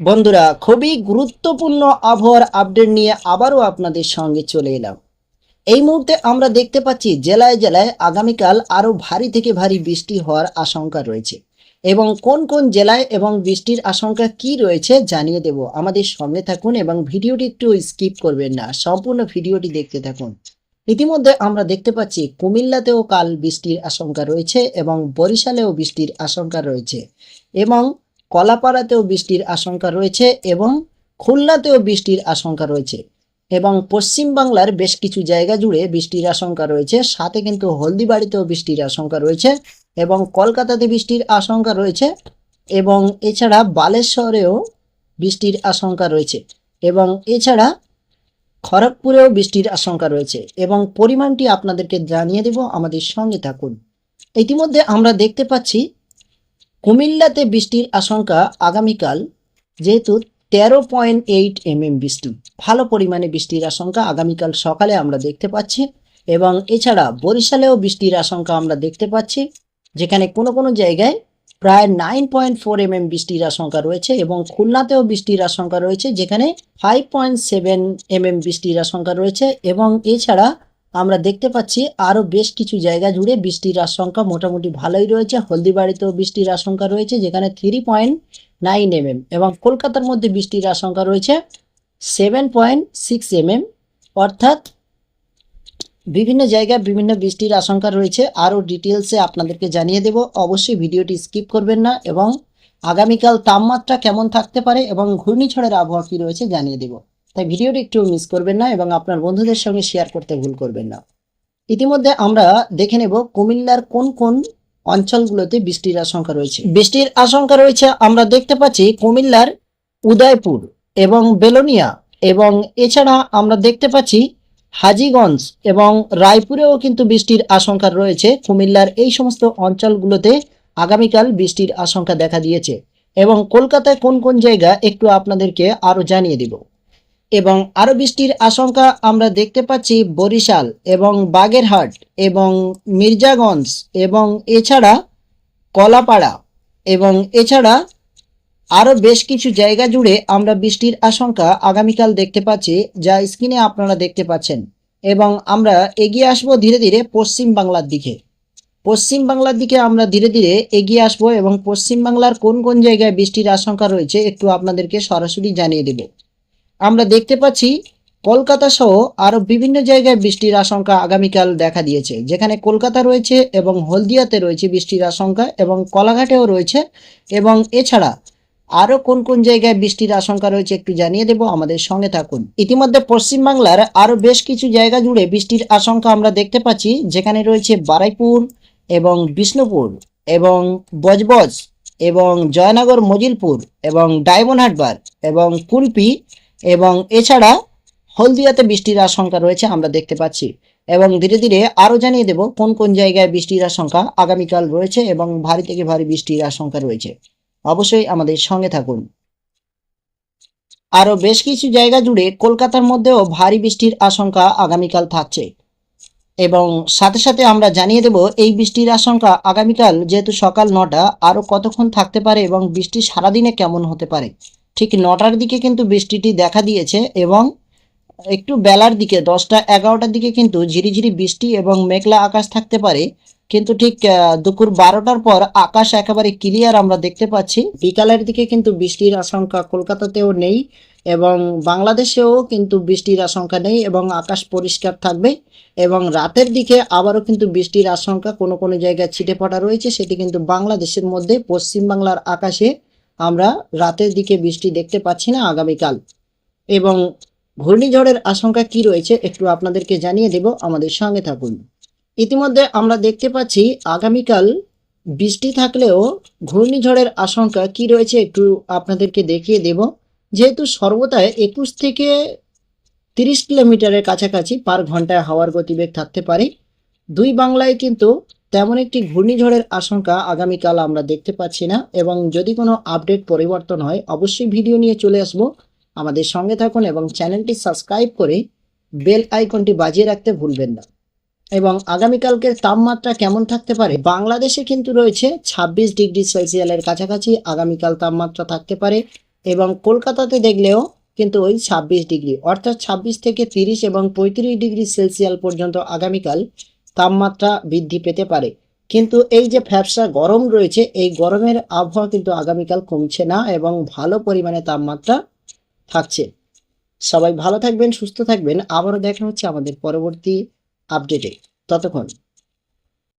বন্ধুরা, খুবই গুরুত্বপূর্ণ আবহাওয়ার আপডেট নিয়ে আবারও আপনাদের সঙ্গে চলে এলাম। এই মুহূর্তে আমরা দেখতে পাচ্ছি, জেলায় জেলায় আগামীকাল আরও ভারী থেকে ভারী বৃষ্টি হওয়ার আশঙ্কা রয়েছে। এবং কোন কোন জেলায় এবং বৃষ্টির আশঙ্কা কি রয়েছে জানিয়ে দেব। আমাদের সঙ্গে থাকুন এবং ভিডিওটি একটু স্কিপ করবেন না, সম্পূর্ণ ভিডিওটি দেখতে থাকুন। ইতিমধ্যে আমরা দেখতে পাচ্ছি, কুমিল্লাতেও কাল বৃষ্টির আশঙ্কা রয়েছে এবং বরিশালেও বৃষ্টির আশঙ্কা রয়েছে। এবং কলাপাড়াতেও বৃষ্টির আশঙ্কা রয়েছে এবং খুলনাতেও বৃষ্টির আশঙ্কা রয়েছে এবং পশ্চিম বাংলার বেশ কিছু জায়গা জুড়ে বৃষ্টির আশঙ্কা রয়েছে। সাথে কিন্তু হলদিবাড়িতেও বৃষ্টির আশঙ্কা রয়েছে এবং কলকাতাতে বৃষ্টির আশঙ্কা রয়েছে এবং এছাড়া বালেশ্বরেও বৃষ্টির আশঙ্কা রয়েছে এবং এছাড়া খড়গপুরেও বৃষ্টির আশঙ্কা রয়েছে এবং পরিমাণটি আপনাদেরকে জানিয়ে দেব। আমাদের সঙ্গে থাকুন। ইতিমধ্যে আমরা দেখতে পাচ্ছি কুমিল্লাতে বৃষ্টির আশঙ্কা আগামীকাল, যেহেতু তেরো পয়েন্ট এইট এম এম বৃষ্টি। ভালো পরিমাণে বৃষ্টির আশঙ্কা আগামীকাল সকালে আমরা দেখতে পাচ্ছি এবং এছাড়া বরিশালেও বৃষ্টির আশঙ্কা আমরা দেখতে পাচ্ছি, যেখানে কোনো কোনো জায়গায় প্রায় nine point four M M বৃষ্টির আশঙ্কা রয়েছে এবং খুলনাতেও বৃষ্টির আশঙ্কা রয়েছে, যেখানে five point seven M M বৃষ্টির আশঙ্কা রয়েছে এবং এছাড়া আমরা দেখতে পাচ্ছি আরও বেশ কিছু জায়গা জুড়ে বৃষ্টির আশঙ্কা মোটামুটি ভালোই রয়েছে। হলদিবাড়িতেও বৃষ্টির আশঙ্কা রয়েছে, যেখানে থ্রি পয়েন্ট নাইন এমএম এবং কলকাতার মধ্যে বৃষ্টির আশঙ্কা রয়েছে সেভেন পয়েন্ট সিক্স এমএম অর্থাৎ বিভিন্ন জায়গায় বিভিন্ন বৃষ্টির আশঙ্কা রয়েছে। আরও ডিটেলসে আপনাদেরকে জানিয়ে দেব। অবশ্যই ভিডিওটি স্কিপ করবেন না এবং আগামীকাল তাপমাত্রা কেমন থাকতে পারে এবং ঘূর্ণিঝড়ের আবহাওয়া কী রয়েছে জানিয়ে দেব। তাই ভিডিওটি একটু মিস করবেন না এবং আপনার বন্ধুদের সঙ্গে শেয়ার করতে ভুল করবেন না। ইতিমধ্যে আমরা দেখে নেব কুমিল্লার কোন কোন অঞ্চলগুলোতে বৃষ্টির আশঙ্কা রয়েছে। বৃষ্টির আশঙ্কা রয়েছে, আমরা দেখতে পাচ্ছি কুমিল্লার উদয়পুর এবং বেলোনিয়া এবং এছাড়া আমরা দেখতে পাচ্ছি হাজিগঞ্জ এবং রায়পুরেও কিন্তু বৃষ্টির আশঙ্কা রয়েছে। কুমিল্লার এই সমস্ত অঞ্চলগুলোতে আগামীকাল বৃষ্টির আশঙ্কা দেখা দিয়েছে এবং কলকাতায় কোন কোন জায়গা একটু আপনাদেরকে আরও জানিয়ে দেব। এবং আরও বৃষ্টির আশঙ্কা আমরা দেখতে পাচ্ছি বরিশাল এবং বাগেরহাট এবং মির্জাগঞ্জ এবং এছাড়া কলাপাড়া এবং এছাড়া আরও বেশ কিছু জায়গা জুড়ে আমরা বৃষ্টির আশঙ্কা আগামীকাল দেখতে পাচ্ছি, যা স্ক্রিনে আপনারা দেখতে পাচ্ছেন। এবং আমরা এগিয়ে আসব ধীরে ধীরে পশ্চিম বাংলার দিকে। পশ্চিম বাংলার দিকে আমরা ধীরে ধীরে এগিয়ে আসব এবং পশ্চিম বাংলার কোন কোন জায়গায় বৃষ্টির আশঙ্কা রয়েছে একটু আপনাদেরকে সরাসরি জানিয়ে দেব। আমরা দেখতে পাচ্ছি কলকাতা সহ আরও বিভিন্ন জায়গায় বৃষ্টির আশঙ্কা আগামীকাল দেখা দিয়েছে। যেখানে কলকাতা রয়েছে এবং হলদিয়াতে রয়েছে বৃষ্টির আশঙ্কা এবং কলাঘাটেও রয়েছে এবং এছাড়া আরও কোন কোন জায়গায় বৃষ্টির আশঙ্কা রয়েছে একটু জানিয়ে দেব, আমাদের সঙ্গে থাকুন। ইতিমধ্যে পশ্চিমবাংলার আরও বেশ কিছু জায়গা জুড়ে বৃষ্টির আশঙ্কা আমরা দেখতে পাচ্ছি, যেখানে রয়েছে বারাইপুর এবং বিষ্ণুপুর এবং বজবজ এবং জয়নগর, মজিলপুর এবং ডায়মন্ড হারবার এবং কুলপি এবং এছাড়া হলদিয়াতে বৃষ্টির আশঙ্কা রয়েছে, আমরা দেখতে পাচ্ছি। এবং ধীরে ধীরে আরও জানিয়ে দেব কোন কোন জায়গায় বৃষ্টির আশঙ্কা আগামীকাল রয়েছে এবং ভারী থেকে ভারী বৃষ্টির আশঙ্কা রয়েছে। অবশ্যই আমাদের সঙ্গে থাকুন। আরও বেশ কিছু জায়গা জুড়ে কলকাতার মধ্যেও ভারী বৃষ্টির আশঙ্কা আগামীকাল থাকছে। এবং সাথে সাথে আমরা জানিয়ে দেব এই বৃষ্টির আশঙ্কা আগামীকাল যেহেতু সকাল নটা, আরও কতক্ষণ থাকতে পারে এবং বৃষ্টি সারাদিনে কেমন হতে পারে? ঠিক নটার দিকে কিন্তু বৃষ্টিটি দেখা দিয়েছে এবং একটু বেলার দিকে দশটা এগারোটার দিকে কিন্তু ঝিরিঝিরি বৃষ্টি এবং মেঘলা আকাশ থাকতে পারে। কিন্তু ঠিক দুপুর বারোটার পর আকাশ একেবারে ক্লিয়ার আমরা দেখতে পাচ্ছি। বিকালের দিকে কিন্তু বৃষ্টির আশঙ্কা কলকাতাতেও নেই এবং বাংলাদেশেও কিন্তু বৃষ্টির আশঙ্কা নেই এবং আকাশ পরিষ্কার থাকবে এবং রাতের দিকে আবারও কিন্তু বৃষ্টির আশঙ্কা কোনো কোনো জায়গায় ছিটে পড়া রয়েছে। সেটি কিন্তু বাংলাদেশের মধ্যে পশ্চিম বাংলার আকাশে আমরা রাতের দিকে বৃষ্টি দেখতে পাচ্ছি না আগামীকাল। এবং ঘূর্ণিঝড়ের আশঙ্কা কি রয়েছে একটু আপনাদেরকে জানিয়ে দেব, আমাদের সঙ্গে থাকুন। ইতিমধ্যে আমরা দেখতে পাচ্ছি আগামীকাল বৃষ্টি থাকলেও ঘূর্ণিঝড়ের আশঙ্কা কি রয়েছে একটু আপনাদেরকে দেখিয়ে দেব। যেহেতু সর্বদাই একুশ থেকে তিরিশ কিলোমিটারের কাছাকাছি পার ঘন্টায় হাওয়ার গতিবেগ থাকতে পারে। দুই বাংলায় কিন্তু তেমন একটি ঘূর্ণিঝড়ের আশঙ্কা আগামীকাল আমরা দেখতে পাচ্ছি না এবং যদি কোনো আপডেট পরিবর্তন হয়, অবশ্যই ভিডিও নিয়ে চলে আসব। আমাদের সঙ্গে থাকুন এবং চ্যানেলটি সাবস্ক্রাইব করে বেল আইকনটি বাজিয়ে রাখতে ভুলবেন না। এবং আগামীকালকের তাপমাত্রা কেমন থাকতে পারে? বাংলাদেশে কিন্তু রয়েছে ছাব্বিশ ডিগ্রি সেলসিয়ালের কাছাকাছি আগামীকাল তাপমাত্রা থাকতে পারে এবং কলকাতাতে দেখলেও কিন্তু ওই ছাব্বিশ ডিগ্রি, অর্থাৎ ছাব্বিশ থেকে তিরিশ এবং পঁয়ত্রিশ ডিগ্রি সেলসিয়াল পর্যন্ত আগামীকাল তাপমাত্রা বৃদ্ধি পেতে পারে। কিন্তু এই যে ফ্যাপসা গরম রয়েছে, এই গরমের আবহাওয়া কিন্তু আগামীকাল কমছে না এবং ভালো পরিমাণে তাপমাত্রা থাকছে। সবাই ভালো থাকবেন, সুস্থ থাকবেন। আবারও দেখা হচ্ছে আমাদের পরবর্তী আপডেটে। ততক্ষণ।